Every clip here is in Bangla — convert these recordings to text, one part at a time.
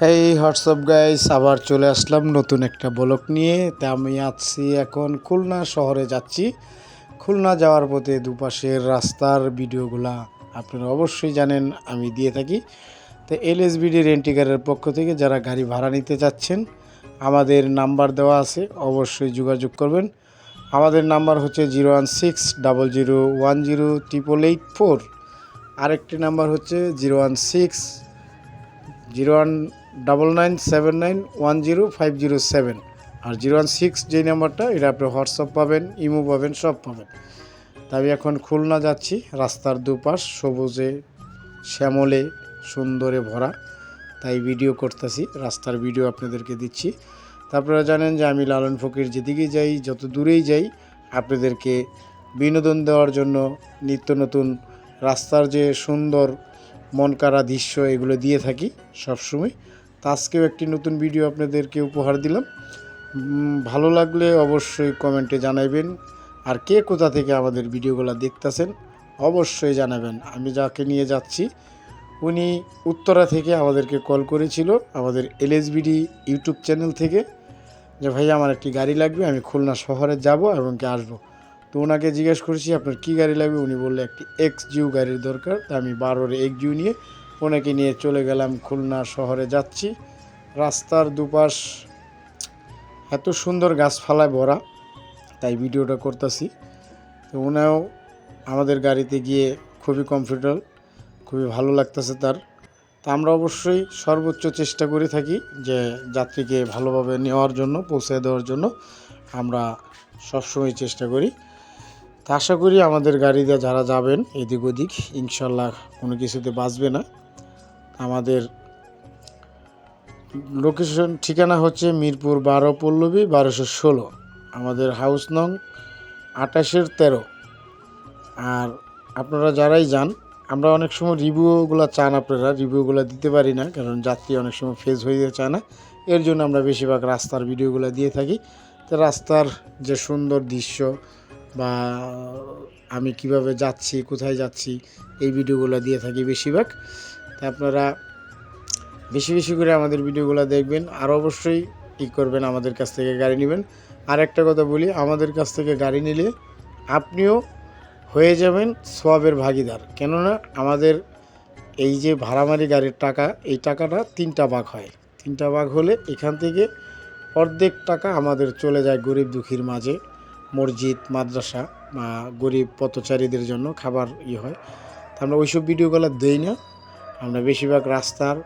হেই হোয়াটসঅ্যাপ গাইস আবার চলে আসলাম নতুন একটা ব্লক নিয়ে। তা আমি আছি এখন খুলনা শহরে যাচ্ছি। খুলনা যাওয়ার পথে দুপাশের রাস্তার ভিডিওগুলা আপনারা অবশ্যই জানেন, আমি দিয়ে থাকি। তো এলএসবিডি রেন্টিকারের পক্ষ থেকে যারা গাড়ি ভাড়া নিতে চাচ্ছেন, আমাদের নাম্বার দেওয়া আছে, অবশ্যই যোগাযোগ করবেন। আমাদের নাম্বার হচ্ছে zero one six double zero one zero triple eight four আরেকটি নাম্বার হচ্ছে zero one six zero one double nine seven nine one zero five zero seven আর জিরো ওয়ান সিক্স যেই নাম্বারটা এটা আপনি হোয়াটসঅ্যাপ পাবেন ইমো পাবেন, সব পাবেন। তা আমি এখন খুলনা যাচ্ছি, রাস্তার দুপাশ, সবুজে, শ্যামলে, সুন্দরে ভরা। তাই ভিডিও করতেছি, রাস্তার ভিডিও আপনাদেরকে দিচ্ছি। তারপরে জানেন যে আমি লালন ফকির যেদিকে যাই, যত দূরেই যাই, আপনাদেরকে বিনোদন দেওয়ার জন্য নিত্য নতুন রাস্তার যে সুন্দর মন কাড়া দৃশ্য, এগুলো দিয়ে থাকি সবসময়। আজকেও একটি নতুন ভিডিও আপনাদেরকে উপহার দিলাম। ভালো লাগলে অবশ্যই কমেন্টে জানাবেন আর কে কোথা থেকে আমাদের ভিডিওগুলো দেখতেছেন, অবশ্যই জানাবেন। আমি যাকে নিয়ে যাচ্ছি, উনি উত্তরা থেকে আমাদেরকে কল করেছিল, আমাদের এলএসবিডি ইউটিউব চ্যানেল থেকে, যে ভাই আমার একটি গাড়ি লাগবে, আমি খুলনা শহরে যাব এবং কি আসব? তো ওনাকে জিজ্ঞেস করেছি, আপনার কী গাড়ি লাগবে? উনি বললে, একটি এক্স জিউ গাড়ির দরকার। তা আমি বারোর এক্স জিউ নিয়ে ওনাকে নিয়ে চলে গেলাম খুলনা শহরে যাচ্ছি। রাস্তার দুপাশ এত সুন্দর গাছপালায় ভরা, তাই ভিডিওটা করতেছি। তো উনিও আমাদের গাড়িতে গিয়ে খুবই কমফোর্টেবল খুবই ভালো লাগতেছে তার। তা আমরা অবশ্যই সর্বোচ্চ চেষ্টা করে থাকি যে যাত্রীকে ভালোভাবে নেওয়ার জন্য, পৌঁছে দেওয়ার জন্য আমরা সবসময় চেষ্টা করি। তা আশা করি আমাদের গাড়িতে যারা যাবেন এদিক ওদিক, ইনশাল্লাহ কোনো কিছুতে বাঁচবে না। আমাদের লোকেশন ঠিকানা হচ্ছে মিরপুর বারো পল্লবী বারোশো ষোলো। আমাদের হাউস নং আটাশের তেরো। আর আপনারা যারাই যান, আমরা অনেক সময় রিভিউগুলো চান আপনারা রিভিউগুলো দিতে পারি না, কারণ যাত্রী অনেক সময় ফেস হয়ে চায় না। এর জন্য আমরা বেশিরভাগ রাস্তার ভিডিওগুলো দিয়ে থাকি। তো রাস্তার যে সুন্দর দৃশ্য বা আমি কীভাবে যাচ্ছি, কোথায় যাচ্ছি, এই ভিডিওগুলো দিয়ে থাকি বেশিরভাগ। তা আপনারা বেশি বেশি করে আমাদের ভিডিওগুলো দেখবেন। আর অবশ্যই ই করবেন আমাদের কাছ থেকে গাড়ি নেবেন। আর একটা কথা বলি, আমাদের কাছ থেকে গাড়ি নিলে আপনিও হয়ে যাবেন সোয়াবের ভাগিদার। কেননা আমাদের এই যে ভাড়ামারি গাড়ির টাকা, এই টাকাটা তিনটা ভাগ হয়। তিনটা ভাগ হলে এখান থেকে অর্ধেক টাকা আমাদের চলে যায় গরিব দুঃখীর মাঝে। মসজিদ, মাদ্রাসা বা গরিব পথচারীদের জন্য খাবার ই হয়। তা আমরা ওইসব ভিডিওগুলো দেই না। আমরা বেশিরভাগ রাস্তার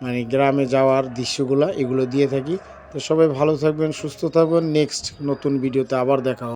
মানে গ্রামে যাওয়ার দৃশ্যগুলো এগুলো দিয়ে থাকি। তো সবাই ভালো থাকবেন, সুস্থ থাকবেন। নেক্সট নতুন ভিডিওতে আবার দেখা